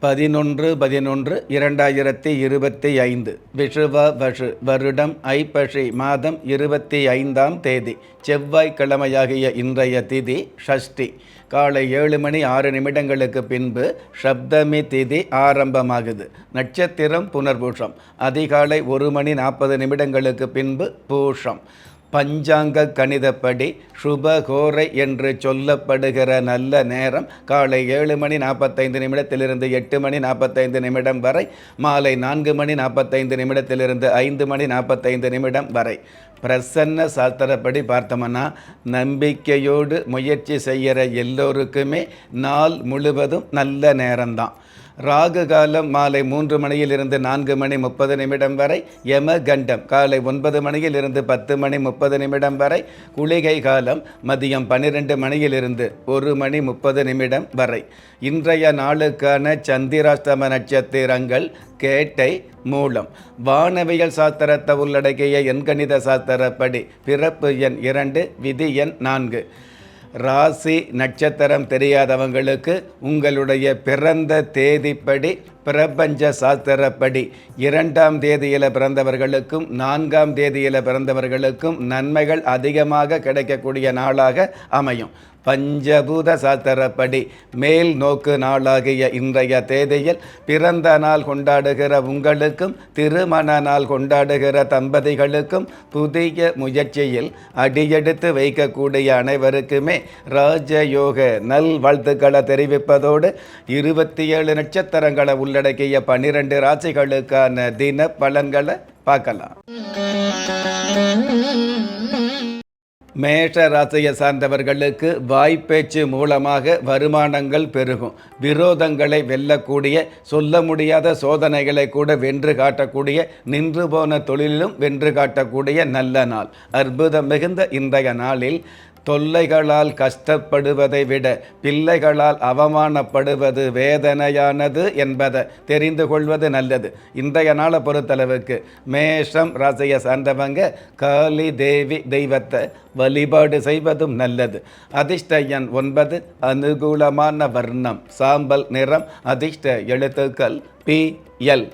பதினொன்று பதினொன்று இரண்டாயிரத்தி இருபத்தி ஐந்து. விஷுவ வஷு வருடம் ஐப்பசி மாதம் இருபத்தி ஐந்தாம் தேதி. செவ்வாய்க்கிழமையாகிய இன்றைய திதி ஷஷ்டி. காலை ஏழு மணி ஆறு நிமிடங்களுக்கு பின்பு சப்தமி திதி ஆரம்பமாகுது. நட்சத்திரம் புனர்பூஷம் அதிகாலை ஒரு மணி நாற்பது நிமிடங்களுக்கு பின்பு பூஷம் பஞ்சாங்க கணிதப்படி சுபகோரை என்று சொல்லப்படுகிற நல்ல நேரம் காலை ஏழு மணி நாற்பத்தைந்து நிமிடத்திலிருந்து எட்டு மணி நாற்பத்தைந்து நிமிடம் வரை மாலை நான்கு மணி நாற்பத்தைந்து நிமிடத்திலிருந்து ஐந்து மணி நாற்பத்தைந்து நிமிடம் வரை. பிரசன்ன சாஸ்திரப்படி பார்த்தோம்னா நம்பிக்கையோடு முயற்சி செய்கிற எல்லோருக்குமே நாள் முழுவதும் நல்ல நேரம்தான். ராகு காலம் மாலை மூன்று மணியிலிருந்து நான்கு மணி முப்பது நிமிடம் வரை யம கண்டம் காலை ஒன்பது மணியிலிருந்து பத்து மணி முப்பது நிமிடம் வரை குளிகை காலம் மதியம் பன்னிரெண்டு மணியிலிருந்து ஒரு மணி முப்பது நிமிடம் வரை. இன்றைய நாளுக்கான சந்திராஷ்டம நட்சத்திரங்கள் கேட்டை மூலம். வானவியல் சாஸ்திரத்தை உள்ளடக்கிய எண்கணித சாஸ்திரப்படி பிறப்பு எண் இரண்டு விதி எண் நான்கு. ராசி நட்சத்திரம் தெரியாதவங்களுக்கு உங்களுடைய பிறந்த தேதிப்படி பிரபஞ்ச சாஸ்திரப்படி இரண்டாம் தேதியில் பிறந்தவர்களுக்கும் நான்காம் தேதியில் பிறந்தவர்களுக்கும் நன்மைகள் அதிகமாக கிடைக்கக்கூடிய நாளாக அமையும். பஞ்சபூத சாஸ்திரப்படி மேல் நோக்கு நாளாகிய இன்றைய தேதியில் பிறந்த நாள் கொண்டாடுகிற உங்களுக்கும் திருமண நாள் கொண்டாடுகிற தம்பதிகளுக்கும் புதிய முயற்சியில் அடியெடுத்து வைக்கக்கூடிய அனைவருக்குமே ராஜயோக நல் வாழ்த்துக்களை தெரிவிப்பதோடு இருபத்தி ஏழு நட்சத்திரங்களை உள்ளடக்கிய பன்னிரண்டு ராசிகளுக்கான தின பலன்களை பார்க்கலாம். மேஷ ராசியை சார்ந்தவர்களுக்கு வாய்ப்பேச்சு மூலமாக வருமானங்கள் பெருகும். விரோதங்களை வெல்லக்கூடிய சொல்ல முடியாத சோதனைகளை கூட வென்று காட்டக்கூடிய நின்று போன தொழிலிலும் வென்று காட்டக்கூடிய நல்ல நாள். அற்புதம் மிகுந்த இன்றைய நாளில் தொல்லைகளால் கஷ்டப்படுவதை விட பிள்ளைகளால் அவமானப்படுவது வேதனையானது என்பதை தெரிந்து கொள்வது நல்லது. இன்றைய நாளை பொறுத்தளவுக்கு மேஷம் ராசியை சார்ந்தவங்க காளி தேவி தெய்வத்தை வழிபாடு செய்வதும் நல்லது. அதிர்ஷ்ட எண் ஒன்பது அனுகூலமான வர்ணம் சாம்பல் நிறம் அதிர்ஷ்ட எழுத்துக்கள் பி எல்.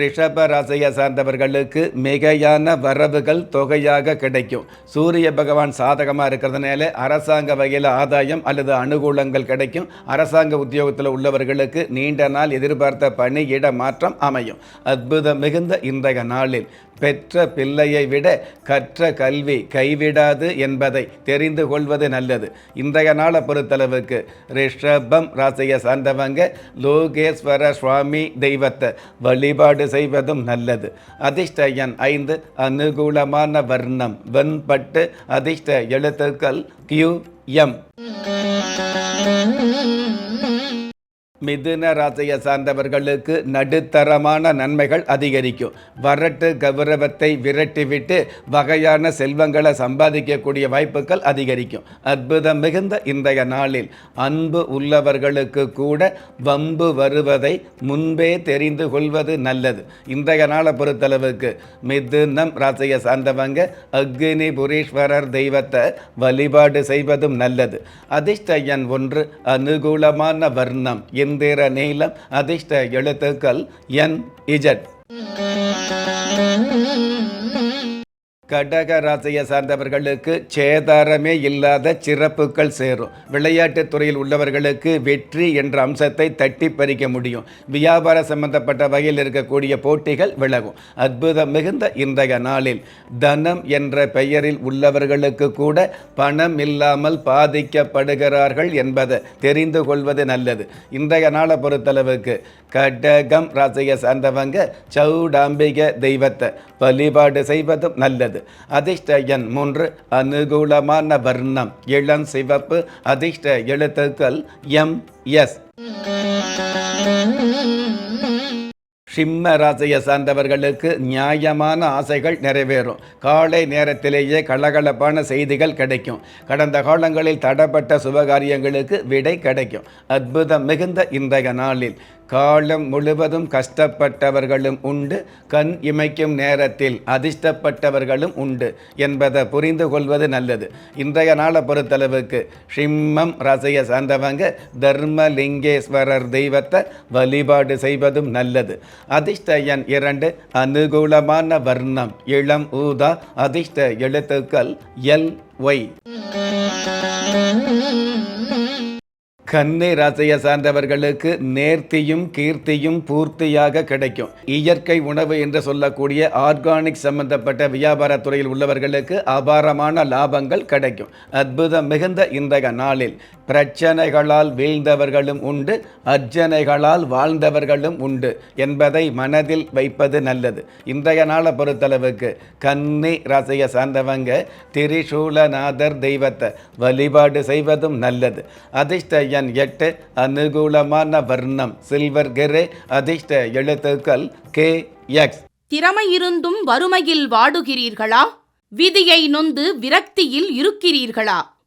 ரிஷப ராசியை சார்ந்தவர்களுக்கு மிகையான வரவுகள் தொகையாக கிடைக்கும். சூரிய பகவான் சாதகமாக இருக்கிறதுனால அரசாங்க வகையில் ஆதாயம் அல்லது அனுகூலங்கள் கிடைக்கும். அரசாங்க உத்தியோகத்தில் உள்ளவர்களுக்கு நீண்ட நாள் எதிர்பார்த்த பணியிட மாற்றம் அமையும். அற்புதம் மிகுந்த இன்றைய நாளில். பெற்ற பிள்ளையை விட கற்ற கல்வி கைவிடாது என்பதை தெரிந்து கொள்வது நல்லது. இன்றைய நாளை பொறுத்தளவுக்கு ரிஷபம் ராசியை சார்ந்தவங்க லோகேஸ்வர சுவாமி தெய்வத்தை வழிபாடு செய்வதும் நல்லது. அதிர்ஷ்ட எண் ஐந்து அனுகூலமான வர்ணம் வெண்பட்டு அதிர்ஷ்ட எழுத்துக்கள் கியூ எம் மிதுன ராசியை சார்ந்தவர்களுக்கு நடுத்தரமான நன்மைகள் அதிகரிக்கும். வரட்டு கௌரவத்தை விரட்டிவிட்டு வகையான செல்வங்களை சம்பாதிக்கக்கூடிய வாய்ப்புகள் அதிகரிக்கும். அற்புதம் மிகுந்த இன்றைய நாளில் அன்பு உள்ளவர்களுக்கு கூட வம்பு வருவதை முன்பே தெரிந்து கொள்வது நல்லது. இன்றைய நாளை பொறுத்தளவுக்கு மிதுனம் ராசியை சார்ந்தவங்க அக்னி புரீஸ்வரர் தெய்வத்தை வழிபாடு செய்வதும் நல்லது. அதிர்ஷ்ட எண் ஒன்று அனுகூலமான வர்ணம். இந்திர நீலம் அதிர்ஷ்ட எழுத்துக்கள் என் இஜட். கடக ராசியை சார்ந்தவர்களுக்கு சேதாரமே இல்லாத சிறப்புகள் சேரும். விளையாட்டுத் துறையில் உள்ளவர்களுக்கு வெற்றி என்ற அம்சத்தை தட்டி பறிக்க முடியும். வியாபார சம்பந்தப்பட்ட வகையில் இருக்கக்கூடிய போட்டிகள் விலகும். அற்புதம் மிகுந்த இன்றைய நாளில் தனம் என்ற பெயரில் உள்ளவர்களுக்கு கூட பணம் இல்லாமல் பாதிக்கப்படுகிறார்கள் என்பதை தெரிந்து கொள்வது நல்லது. இன்றைய நாளை பொறுத்தளவுக்கு கடகம் ராசியை சார்ந்தவங்க சௌடாம்பிக தெய்வத்தை வழிபாடு செய்வதும் நல்லது. அதிர்ஷ்ட எண் மூன்று அனுகூலமான வர்ணம் இளம் சிவப்பு அதிர்ஷ்ட எழுத்துக்கள் எம் எஸ். சிம்ம ராசியை சார்ந்தவர்களுக்கு நியாயமான ஆசைகள் நிறைவேறும். காலை நேரத்திலேயே கலகலப்பான செய்திகள் கிடைக்கும். கடந்த காலங்களில் தடப்பட்ட சுபகாரியங்களுக்கு விடை கிடைக்கும். அற்புதம் மிகுந்த இன்றைய நாளில். காலம் முழுவதும் கஷ்டப்பட்டவர்களும் உண்டு கண் இமைக்கும் நேரத்தில் அதிர்ஷ்டப்பட்டவர்களும் உண்டு என்பதை புரிந்து கொள்வது நல்லது. இன்றைய நாளை பொறுத்தளவுக்கு சிம்மம் ரசைய சார்ந்தவங்க தர்மலிங்கேஸ்வரர் தெய்வத்தை வழிபாடு செய்வதும் நல்லது. அதிர்ஷ்ட எண் இரண்டு அனுகூலமான வர்ணம் இளம் ஊதா அதிர்ஷ்ட எழுத்துக்கள் எல் ஒய். கன்னி ராசியை சார்ந்தவர்களுக்கு நேர்த்தியும் கீர்த்தியும் பூர்த்தியாக கிடைக்கும். இயற்கை உணவு என்று சொல்லக்கூடிய ஆர்கானிக் சம்பந்தப்பட்ட வியாபார துறையில் உள்ளவர்களுக்கு அபாரமான லாபங்கள் கிடைக்கும். அற்புதம் மிகுந்த இன்றைய நாளில். பிரச்சனைகளால் வீழ்ந்தவர்களும் உண்டு அர்ச்சனைகளால் வாழ்ந்தவர்களும் உண்டு என்பதை மனதில் வைப்பது நல்லது. இன்றைய நாளை பொறுத்தளவுக்கு கன்னி ராசியை சார்ந்தவங்க திரிசூலநாதர் தெய்வத்தை வழிபாடு செய்வதும் நல்லது. அதிர்ஷ்ட எண் எட்டு அனுகூலமான வர்ணம் சில்வர் கெரே அதிர்ஷ்ட எழுத்துக்கள் கே எக்ஸ். திறமை இருந்தும் வறுமையில் வாடுகிறீர்களா? விதியை நொந்து விரக்தியில் இருக்கிறீர்களா?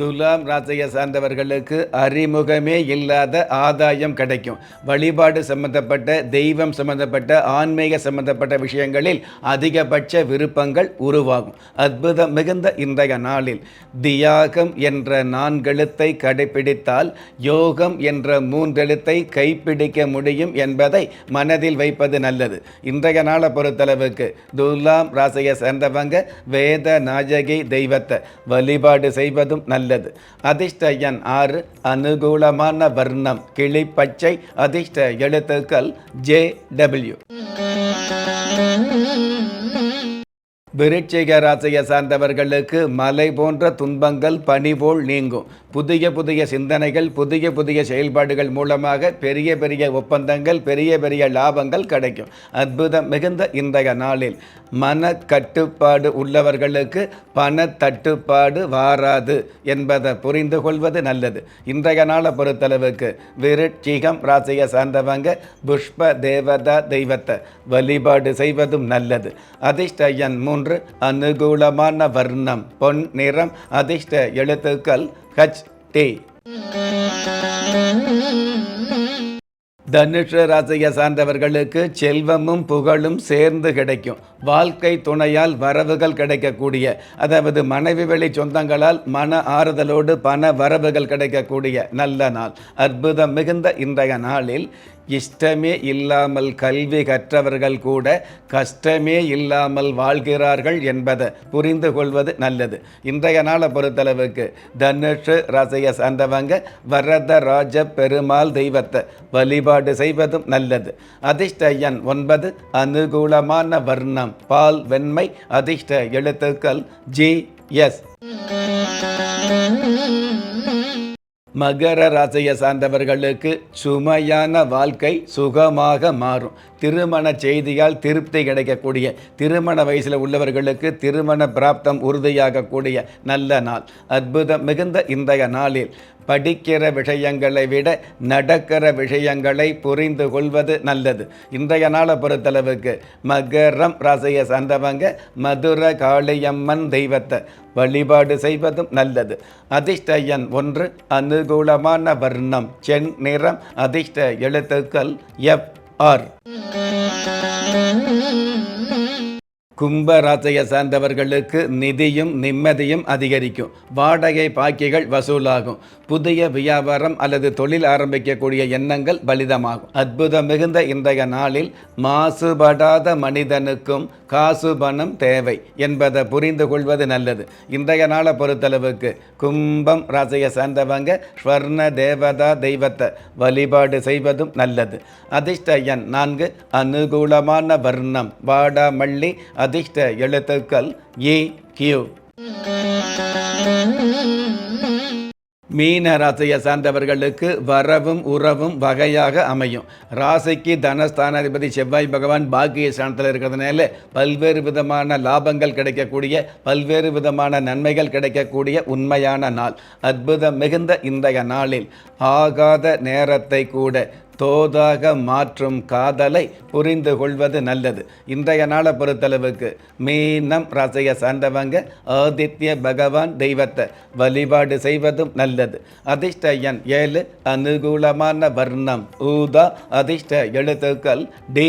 துலாம் ராசியை சார்ந்தவர்களுக்கு அறிமுகமே இல்லாத ஆதாயம் கிடைக்கும். வழிபாடு சம்பந்தப்பட்ட தெய்வம் சம்பந்தப்பட்ட ஆன்மீக சம்பந்தப்பட்ட விஷயங்களில் அதிகபட்ச விருப்பங்கள் உருவாகும். அற்புதம் மிகுந்த இன்றைய நாளில் தியாகம் என்ற நான்கெழுத்தை கடைபிடித்தால் யோகம் என்ற மூன்றெழுத்தை கைப்பிடிக்க முடியும் என்பதை மனதில் வைப்பது நல்லது. இன்றைய நாளை பொறுத்தளவுக்கு துலாம் ராசியை சேர்ந்தவங்க வேத நாயகி தெய்வத்தை வழிபாடு செய்வதும் நல்லது அதிர்ஷ்ட எண் ஆறு அனுகூலமான வர்ணம் கிளிப்பச்சை அதிர்ஷ்ட எழுத்துக்கள் ஜே டபிள்யூ விருட்சிக ராசியை சார்ந்தவர்களுக்கு மலை போன்ற துன்பங்கள் பனி போல் நீங்கும். புதிய புதிய சிந்தனைகள் புதிய புதிய செயல்பாடுகள் மூலமாக பெரிய பெரிய ஒப்பந்தங்கள் பெரிய பெரிய லாபங்கள் கிடைக்கும். அற்புதம் மிகுந்த இன்றைய நாளில் மன கட்டுப்பாடு உள்ளவர்களுக்கு பண தட்டுப்பாடு வாராது என்பதை புரிந்து கொள்வது நல்லது. இன்றைய நாளை பொறுத்தளவுக்கு விருட்சிகம் ராசியை சார்ந்தவங்க புஷ்ப தேவதா தெய்வத்தை வழிபாடு செய்வதும் நல்லது. அதிர்ஷ்ட முன் மூன்று அனுகூலமான வர்ணம் பொன் நிறம் அதிர்ஷ்ட எழுத்துக்கள் ஹச் டி தனுஷ ராசியை சார்ந்தவர்களுக்கு செல்வமும் புகழும் சேர்ந்து கிடைக்கும். வாழ்க்கை துணையால் வரவுகள் கிடைக்கக்கூடிய அதாவது மனைவி வழி சொந்தங்களால் மன ஆறுதலோடு பண வரவுகள் கிடைக்கக்கூடிய நல்ல நாள். அற்புதம் மிகுந்த இன்றைய நாளில் இஷ்டமே இல்லாமல் கல்வி கற்றவர்கள் கூட கஷ்டமே இல்லாமல் வாழ்கிறார்கள் என்பதை புரிந்து கொள்வது நல்லது. இன்றைய நாளை பொறுத்தளவுக்கு தனுஷு ராசியை சார்ந்தவங்க வரத ராஜ பெருமாள் தெய்வத்தை வழிபாடு செய்வதும் நல்லது. அதிர்ஷ்ட எண் ஒன்பது அனுகூலமான வர்ணம் பால் வெண்மை அதிர்ஷ்ட எழுத்துக்கள் ஜி எஸ். மகர ராசியை சார்ந்தவர்களுக்கு சுமையான வாழ்க்கை சுகமாக மாறும். திருமண செய்தியால் திருப்தி கிடைக்கக்கூடிய திருமண வயசில் உள்ளவர்களுக்கு திருமண பிராப்தம் உறுதியாகக்கூடிய நல்ல நாள். அற்புதம் மிகுந்த இன்றைய நாளில் படிக்கிற விஷயங்களை விட நடக்கிற விஷயங்களை புரிந்து கொள்வது நல்லது. இன்றைய நாளை பொறுத்தளவுக்கு மகரம் ராசியை சார்ந்தவங்க மதுர காளியம்மன் தெய்வத்தை வழிபாடு செய்வதும் நல்லது. அதிர்ஷ்ட எண் ஒன்று அனுகூலமான வர்ணம் சென் நிறம் அதிர்ஷ்ட எழுத்துக்கள் எஃப் ஆர். கும்பராசையை சார்ந்தவர்களுக்கு நிதியும் நிம்மதியும் அதிகரிக்கும். வாடகை பாக்கிகள் வசூலாகும். புதிய வியாபாரம் அல்லது தொழில் ஆரம்பிக்கக்கூடிய எண்ணங்கள் பலிதமாகும். அற்புதம் மிகுந்த இன்றைய நாளில் மாசுபடாத மனிதனுக்கும் காசு பணம் தேவை என்பதை புரிந்து கொள்வது நல்லது. இன்றைய நாளை பொறுத்தளவுக்கு கும்பம் ராசியை சார்ந்தவங்க ஸ்வர்ண தேவதா தெய்வத்தை வழிபாடு செய்வதும் நல்லது. அதிர்ஷ்ட எண் நான்கு அனுகூலமான வர்ணம் வாடாமல்லி அதிர்ஷ்ட எழுத்துக்கள் ஏ கியூ. மீன ராசியை சார்ந்தவர்களுக்கு வரவும் உறவும் வகையாக அமையும். ராசிக்கு தனஸ்தானாதிபதி செவ்வாய் பகவான் பாக்கிய ஸ்தானத்தில் இருக்கிறதுனால பல்வேறு விதமான லாபங்கள் கிடைக்கக்கூடிய பல்வேறு விதமான நன்மைகள் கிடைக்கக்கூடிய உண்மையான நாள். அற்புதம் மிகுந்த இன்றைய நாளில். ஆகாத நேரத்தை கூட தோதாக மாற்றும் காதலை புரிந்து கொள்வது நல்லது. இன்றைய நாளை பொறுத்தளவுக்கு மீனம் ரசைய சார்ந்தவங்க ஆதித்ய பகவான் தெய்வத்தை வழிபாடு செய்வதும் நல்லது. அதிர்ஷ்ட எண் ஏழு அனுகூலமான வர்ணம் ஊதா. அதிர்ஷ்ட எழுத்துக்கள் டி